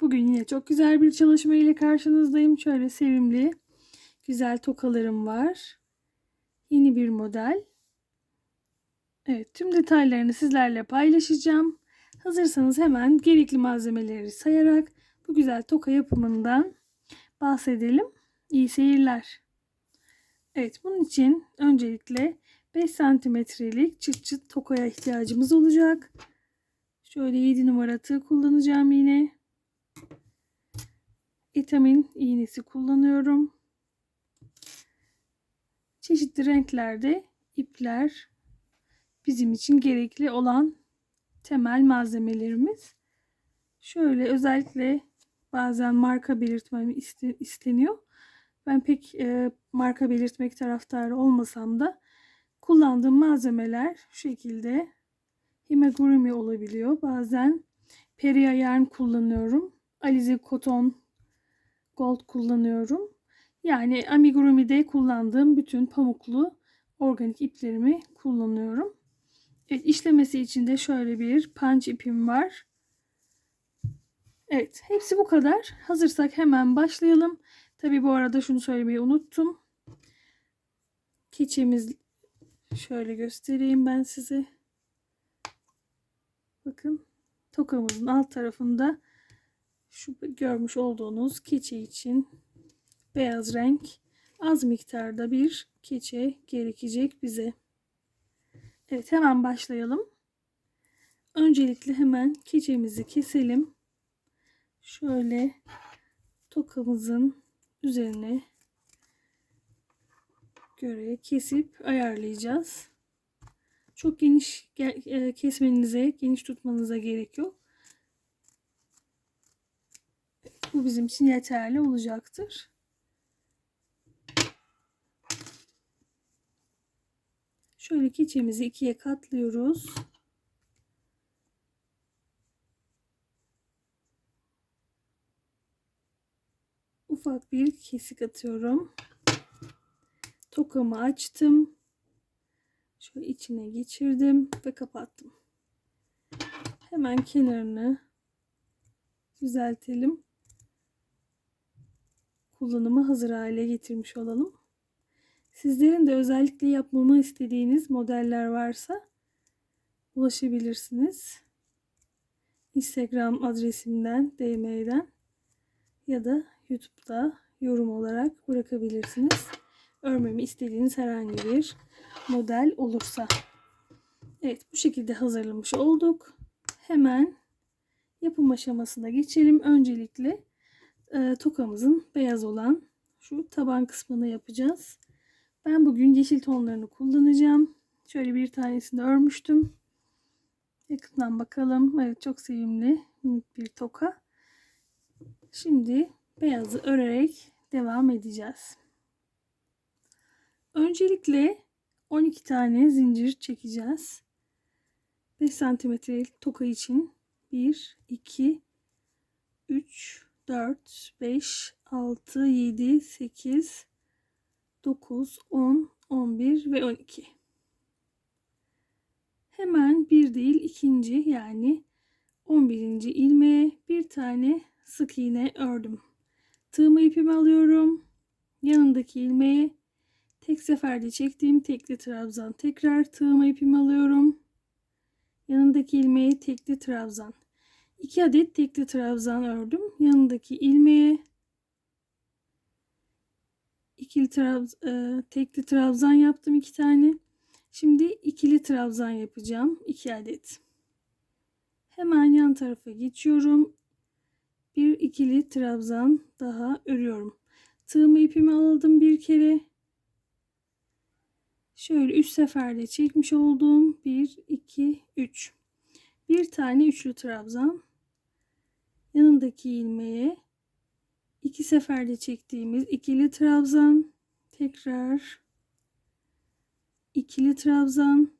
Bugün yine çok güzel bir çalışma ile karşınızdayım. Şöyle sevimli, güzel tokalarım var. Yeni bir model. Evet, tüm detaylarını sizlerle paylaşacağım. Hazırsanız hemen gerekli malzemeleri sayarak bu güzel toka yapımından bahsedelim. İyi seyirler. Evet, bunun için öncelikle 5 santimetrelik çıt çıt tokaya ihtiyacımız olacak. Şöyle 7 numara tığ kullanacağım yine. Vitamin iğnesi kullanıyorum. Çeşitli renklerde ipler bizim için gerekli olan temel malzemelerimiz. Şöyle özellikle bazen marka belirtmem isteniyor. Ben pek e, marka belirtmek taraftarı olmasam da kullandığım malzemeler şu şekilde himagurumi olabiliyor. Bazen peria yarn kullanıyorum. Alize koton gold kullanıyorum. Yani amigurumi'de kullandığım bütün pamuklu organik iplerimi kullanıyorum. Evet, işlemesi için de şöyle bir punch ipim var. Evet, hepsi bu kadar. Hazırsak hemen başlayalım. Tabi bu arada şunu söylemeyi unuttum. Keçemiz şöyle göstereyim ben size. Bakın tokamızın alt tarafında şu görmüş olduğunuz keçe için beyaz renk az miktarda bir keçe gerekecek bize. Evet hemen başlayalım. Öncelikle hemen keçemizi keselim. Şöyle tokamızın üzerine göre kesip ayarlayacağız. Çok geniş e, kesmenize, geniş tutmanıza gerek yok. Bu bizim için yeterli olacaktır. Şöyle keçemizi ikiye katlıyoruz. Ufak bir kesik atıyorum. Tokamı açtım. Şöyle içine geçirdim ve kapattım. Hemen kenarını düzeltelim. Kullanımı hazır hale getirmiş olalım. Sizlerin de özellikle yapmamı istediğiniz modeller varsa ulaşabilirsiniz. Instagram adresimden, DM'den ya da YouTube'da yorum olarak bırakabilirsiniz. Örmemi istediğiniz herhangi bir model olursa. Evet bu şekilde hazırlamış olduk. Hemen yapım aşamasına geçelim. Öncelikle e, tokamızın beyaz olan şu taban kısmını yapacağız. Ben bugün yeşil tonlarını kullanacağım. Şöyle bir tanesini örmüştüm. Yakından bakalım. Evet çok sevimli bir toka. Şimdi beyazı örerek devam edeceğiz. Öncelikle 12 tane zincir çekeceğiz. 5 santimetre toka için 1, 2, 3, 4, 5, 6, 7, 8, 9, 10, 11 ve 12. Hemen bir değil ikinci yani 11. ilmeğe bir tane sık iğne ördüm. Tığımı ipimi alıyorum. Yanındaki ilmeğe tek seferde çektiğim tekli trabzan. Tekrar tığımı ipimi alıyorum. Yanındaki ilmeğe tekli trabzan. 2 adet tekli trabzan ördüm. Yanındaki ilmeğe ikili trabz e, tekli trabzan yaptım iki tane. Şimdi ikili trabzan yapacağım. 2 adet. Hemen yan tarafa geçiyorum. Bir ikili trabzan daha örüyorum. Tığımı ipimi aldım bir kere. Şöyle üç seferde çekmiş olduğum 1 2 3. Bir tane üçlü trabzan yanındaki ilmeğe iki seferde çektiğimiz ikili trabzan tekrar ikili trabzan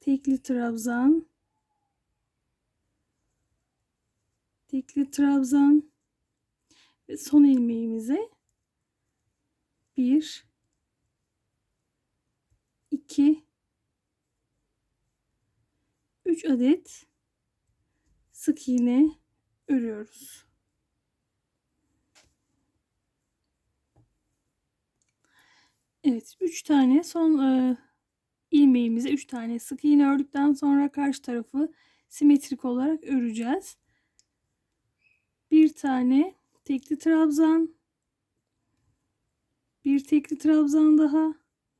tekli trabzan tekli trabzan ve son ilmeğimize bir iki üç adet sık iğne örüyoruz. Evet, 3 tane son e, ilmeğimize 3 tane sık iğne ördükten sonra karşı tarafı simetrik olarak öreceğiz. Bir tane tekli trabzan, bir tekli trabzan daha.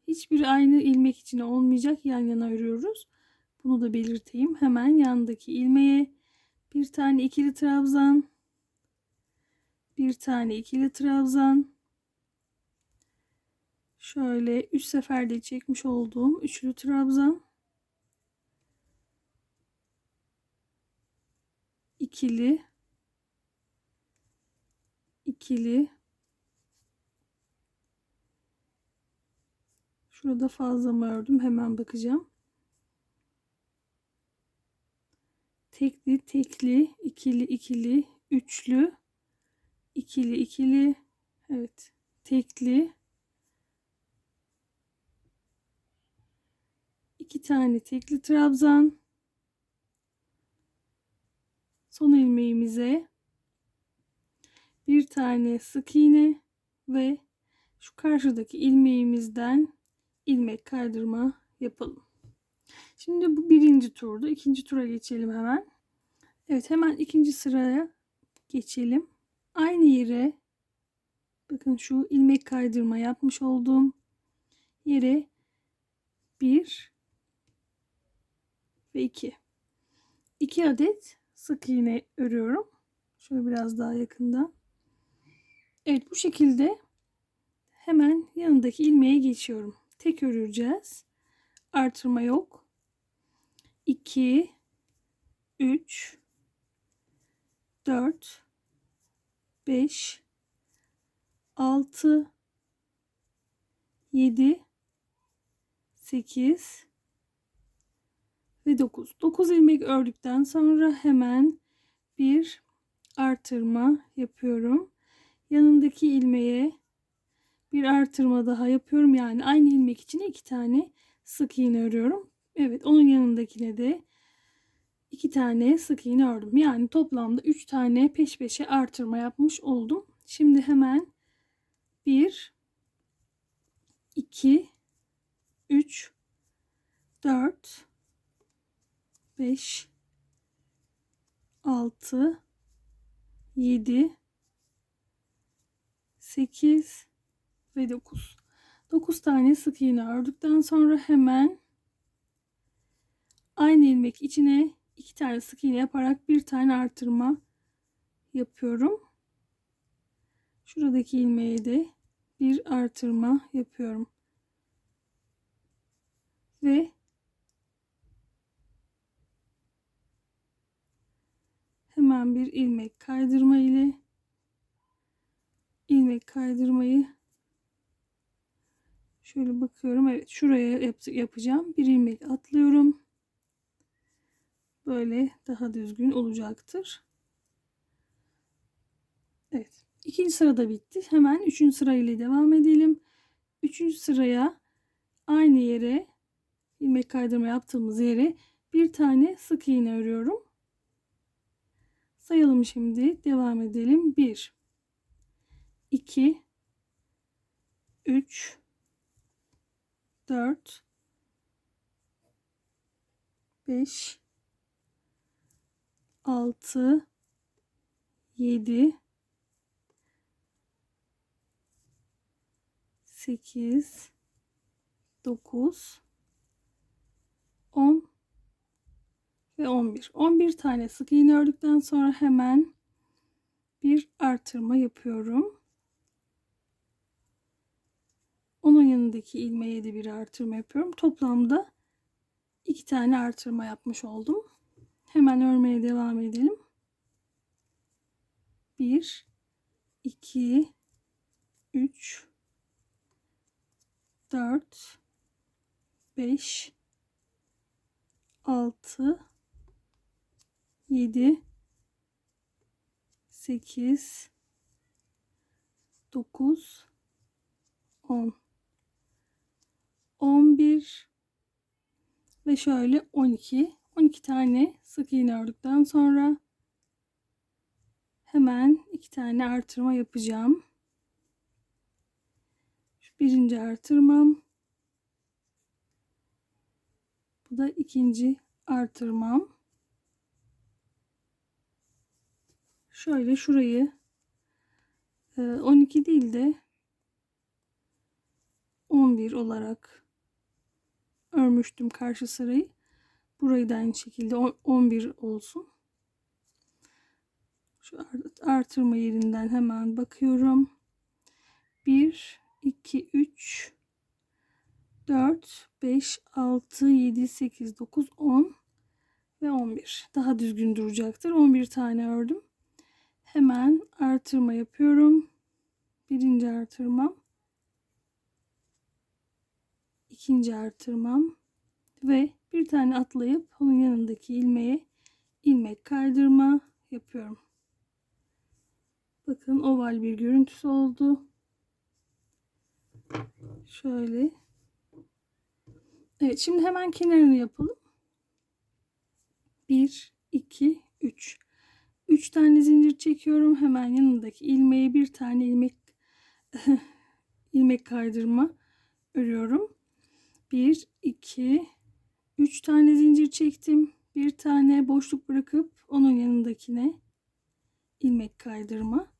Hiçbir aynı ilmek içine olmayacak. Yan yana örüyoruz. Bunu da belirteyim. Hemen yandaki ilmeğe bir tane ikili trabzan, bir tane ikili trabzan, şöyle üç seferde çekmiş olduğum üçlü trabzan, ikili, ikili, şurada fazla mı ördüm? Hemen bakacağım. Tekli tekli ikili ikili üçlü ikili ikili evet tekli iki tane tekli trabzan son ilmeğimize bir tane sık iğne ve şu karşıdaki ilmeğimizden ilmek kaydırma yapalım. Şimdi bu birinci turdu. İkinci tura geçelim hemen. Evet hemen ikinci sıraya geçelim. Aynı yere bakın şu ilmek kaydırma yapmış olduğum yere bir ve iki. İki adet sık iğne örüyorum. Şöyle biraz daha yakından. Evet bu şekilde hemen yanındaki ilmeğe geçiyorum. Tek öreceğiz. Artırma yok. 2 3 4 5 6 7 8 ve 9. 9 ilmek ördükten sonra hemen bir artırma yapıyorum. Yanındaki ilmeğe bir artırma daha yapıyorum. Yani aynı ilmek içine iki tane sık iğne örüyorum. Evet onun yanındakine de iki tane sık iğne ördüm. Yani toplamda üç tane peş peşe artırma yapmış oldum. Şimdi hemen 1 2 3 4 5 6 7 8 ve 9 9 tane sık iğne ördükten sonra hemen aynı ilmek içine iki tane sık iğne yaparak bir tane artırma yapıyorum. Şuradaki ilmeğe de bir artırma yapıyorum. Ve hemen bir ilmek kaydırma ile ilmek kaydırmayı şöyle bakıyorum. Evet şuraya yap yapacağım. Bir ilmek atlıyorum böyle daha düzgün olacaktır. Evet. ikinci sırada bitti. Hemen üçüncü sırayla devam edelim. Üçüncü sıraya aynı yere ilmek kaydırma yaptığımız yere bir tane sık iğne örüyorum. Sayalım şimdi. Devam edelim. 1 2 3 4 5 6 7 8 9 10 ve 11. 11 tane sık iğne ördükten sonra hemen bir artırma yapıyorum. Onun yanındaki ilmeğe de bir artırma yapıyorum. Toplamda iki tane artırma yapmış oldum. Hemen örmeye devam. 1 2 3 4 5 6 7 8 9 10 11 ve şöyle 12 12 tane sık iğne ördükten sonra hemen iki tane artırma yapacağım. Şu birinci artırmam. Bu da ikinci artırmam. Şöyle şurayı 12 değil de 11 olarak örmüştüm karşı sırayı. Burayı da aynı şekilde 11 olsun. Şu artırma yerinden hemen bakıyorum. 1, 2, 3, 4, 5, 6, 7, 8, 9, 10 ve 11. Daha düzgün duracaktır. 11 tane ördüm. Hemen artırma yapıyorum. Birinci artırmam. ikinci artırmam. Ve bir tane atlayıp onun yanındaki ilmeğe ilmek kaydırma yapıyorum. Bakın oval bir görüntüsü oldu. Şöyle. Evet şimdi hemen kenarını yapalım. 1, 2, 3. 3 tane zincir çekiyorum. Hemen yanındaki ilmeğe bir tane ilmek ilmek kaydırma örüyorum. 1 2 3 tane zincir çektim. Bir tane boşluk bırakıp onun yanındakine ilmek kaydırma.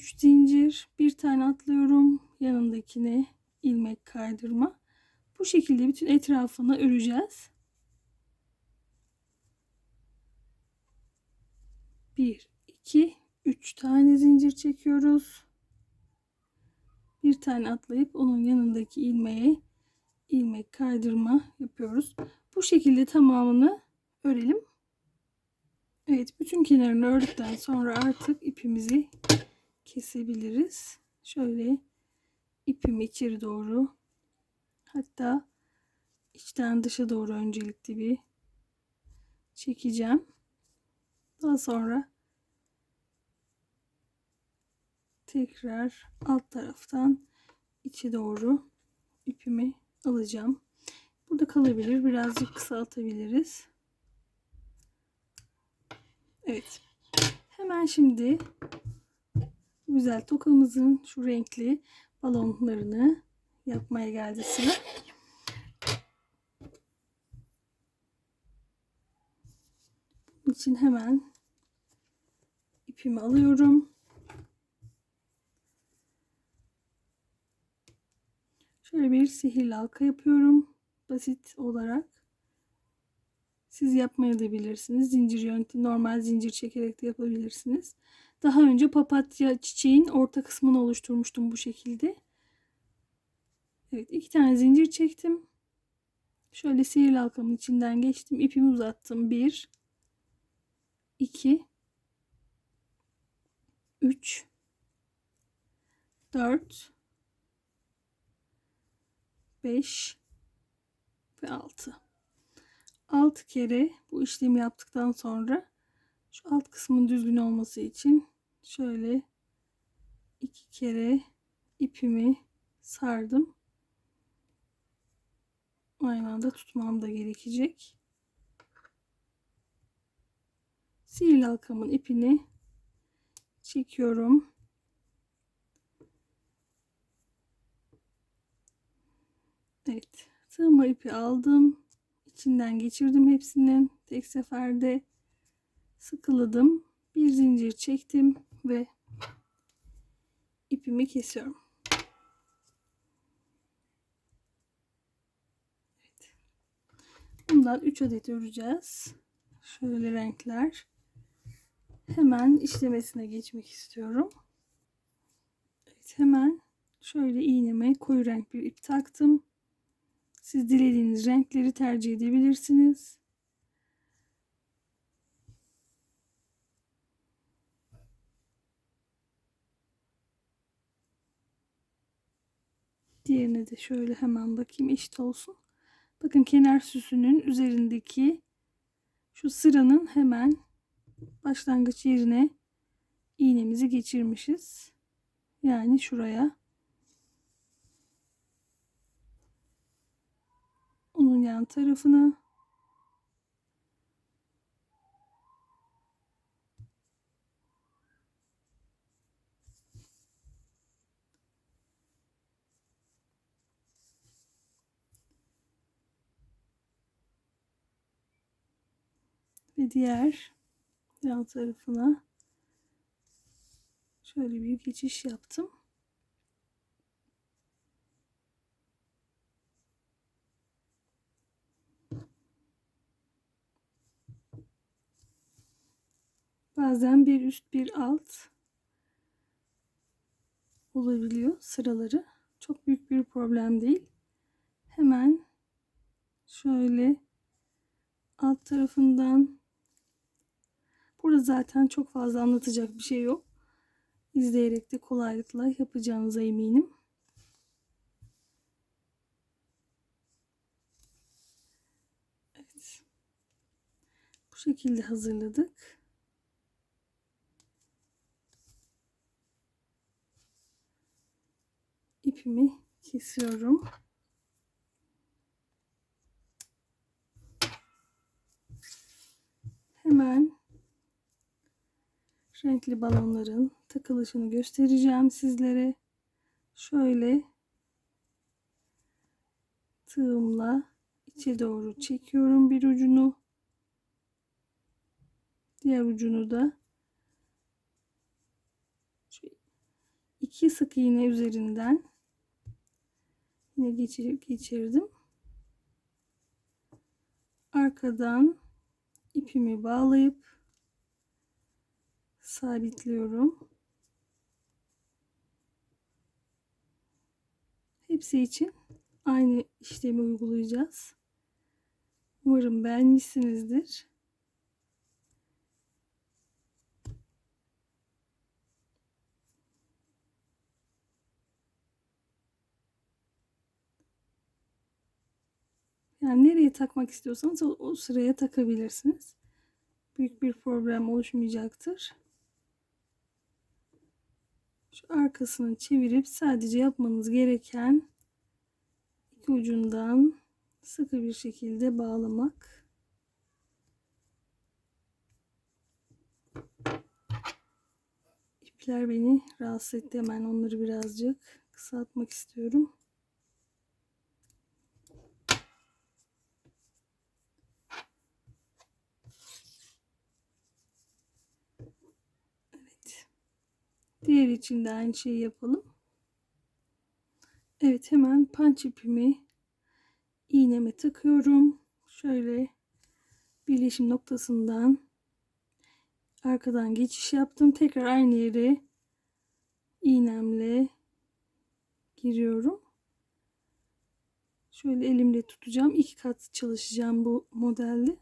3 zincir, bir tane atlıyorum. Yanındakine ilmek kaydırma. Bu şekilde bütün etrafını öreceğiz. 1 2 3 tane zincir çekiyoruz. Bir tane atlayıp onun yanındaki ilmeğe ilmek kaydırma yapıyoruz. Bu şekilde tamamını örelim. Evet, bütün kenarını ördükten sonra artık ipimizi kesebiliriz. Şöyle ipimi içeri doğru hatta içten dışa doğru öncelikli bir çekeceğim. Daha sonra tekrar alt taraftan içe doğru ipimi alacağım. Burada kalabilir. Birazcık kısaltabiliriz. Evet. Hemen şimdi güzel tokamızın şu renkli balonlarını yapmaya geldi sıra. Bunun için hemen ipimi alıyorum. Şöyle bir sihirli halka yapıyorum. Basit olarak. Siz yapmaya da bilirsiniz. Zincir yöntemi normal zincir çekerek de yapabilirsiniz. Daha önce papatya çiçeğin orta kısmını oluşturmuştum bu şekilde. Evet iki tane zincir çektim. Şöyle sihirli halkamın içinden geçtim. İpimi uzattım. 1 2 3 4 5 ve 6. 6 kere bu işlemi yaptıktan sonra şu alt kısmın düzgün olması için şöyle iki kere ipimi sardım. Aynı anda tutmam da gerekecek. Sihirli halkamın ipini çekiyorum. Evet. Tığıma ipi aldım. İçinden geçirdim hepsinin. Tek seferde sıkıladım. Bir zincir çektim ve ipimi kesiyorum. Evet. Bundan 3 adet öreceğiz. Şöyle renkler. Hemen işlemesine geçmek istiyorum. Evet, hemen şöyle iğneme koyu renk bir ip taktım. Siz dilediğiniz renkleri tercih edebilirsiniz. Diğerine de şöyle hemen bakayım eşit olsun. Bakın kenar süsünün üzerindeki şu sıranın hemen başlangıç yerine iğnemizi geçirmişiz. Yani şuraya onun yan tarafına Diğer yan tarafına şöyle bir geçiş yaptım. Bazen bir üst bir alt olabiliyor sıraları. Çok büyük bir problem değil. Hemen şöyle alt tarafından burada zaten çok fazla anlatacak bir şey yok. İzleyerek de kolaylıkla yapacağınıza eminim. Evet. Bu şekilde hazırladık. ipimi kesiyorum. Hemen renkli balonların takılışını göstereceğim sizlere. Şöyle tığımla içe doğru çekiyorum bir ucunu. Diğer ucunu da iki sık iğne üzerinden yine geçirip geçirdim. Arkadan ipimi bağlayıp sabitliyorum. Hepsi için aynı işlemi uygulayacağız. Umarım beğenmişsinizdir. Yani nereye takmak istiyorsanız o, sıraya takabilirsiniz. Büyük bir problem oluşmayacaktır. Şu arkasını çevirip sadece yapmanız gereken iki ucundan sıkı bir şekilde bağlamak. İpler beni rahatsız etti. Hemen onları birazcık kısaltmak istiyorum. Diğer için de aynı şeyi yapalım. Evet hemen punch ipimi iğneme takıyorum. Şöyle birleşim noktasından arkadan geçiş yaptım. Tekrar aynı yere iğnemle giriyorum. Şöyle elimle tutacağım. iki kat çalışacağım bu modelde.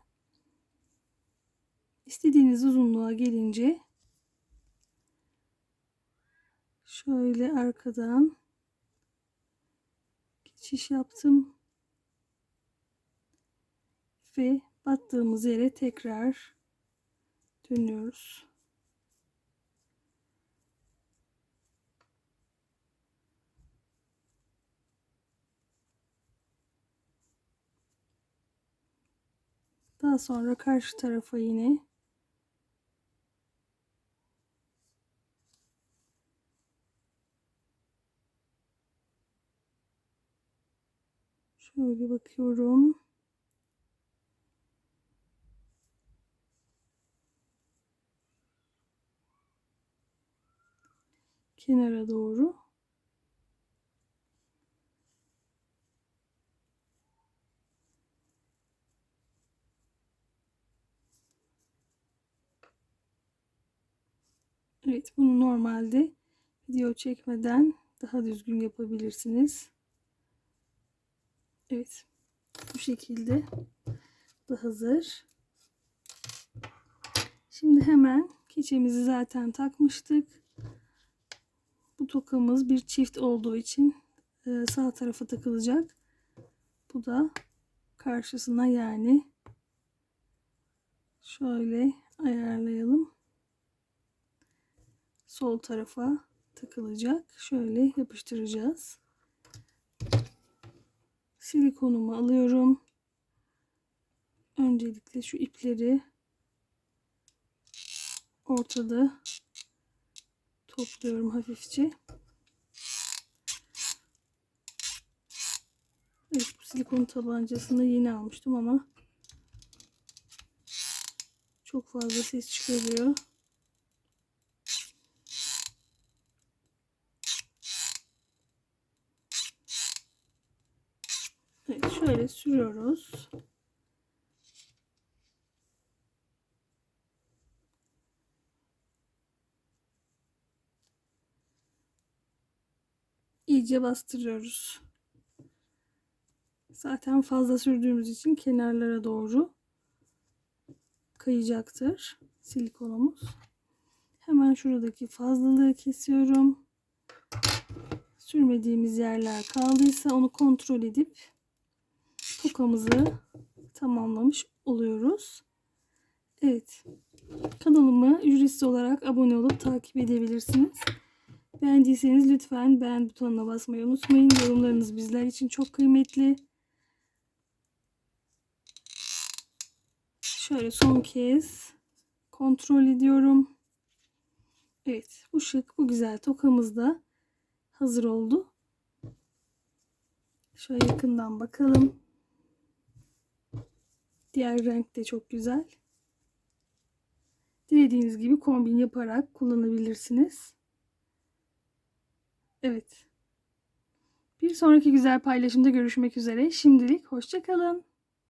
İstediğiniz uzunluğa gelince şöyle arkadan geçiş yaptım ve battığımız yere tekrar dönüyoruz. Daha sonra karşı tarafa yine şöyle bakıyorum. kenara doğru Evet bunu normalde video çekmeden daha düzgün yapabilirsiniz. Evet bu şekilde da hazır. Şimdi hemen keçemizi zaten takmıştık. Bu tokamız bir çift olduğu için e, sağ tarafa takılacak. Bu da karşısına yani şöyle ayarlayalım. Sol tarafa takılacak. Şöyle yapıştıracağız. Silikonumu alıyorum. Öncelikle şu ipleri ortada topluyorum hafifçe. Evet bu silikon tabancasını yeni almıştım ama Çok fazla ses çıkarıyor. Evet, şöyle sürüyoruz. İyice bastırıyoruz. Zaten fazla sürdüğümüz için kenarlara doğru kayacaktır silikonumuz. Hemen şuradaki fazlalığı kesiyorum. Sürmediğimiz yerler kaldıysa onu kontrol edip tokamızı tamamlamış oluyoruz. Evet. Kanalımı ücretsiz olarak abone olup takip edebilirsiniz. Beğendiyseniz lütfen beğen butonuna basmayı unutmayın. Yorumlarınız bizler için çok kıymetli. Şöyle son kez kontrol ediyorum. Evet, bu şık, bu güzel tokamız da hazır oldu. Şöyle yakından bakalım. Diğer renk de çok güzel. Dilediğiniz gibi kombin yaparak kullanabilirsiniz. Evet. Bir sonraki güzel paylaşımda görüşmek üzere. Şimdilik hoşça kalın.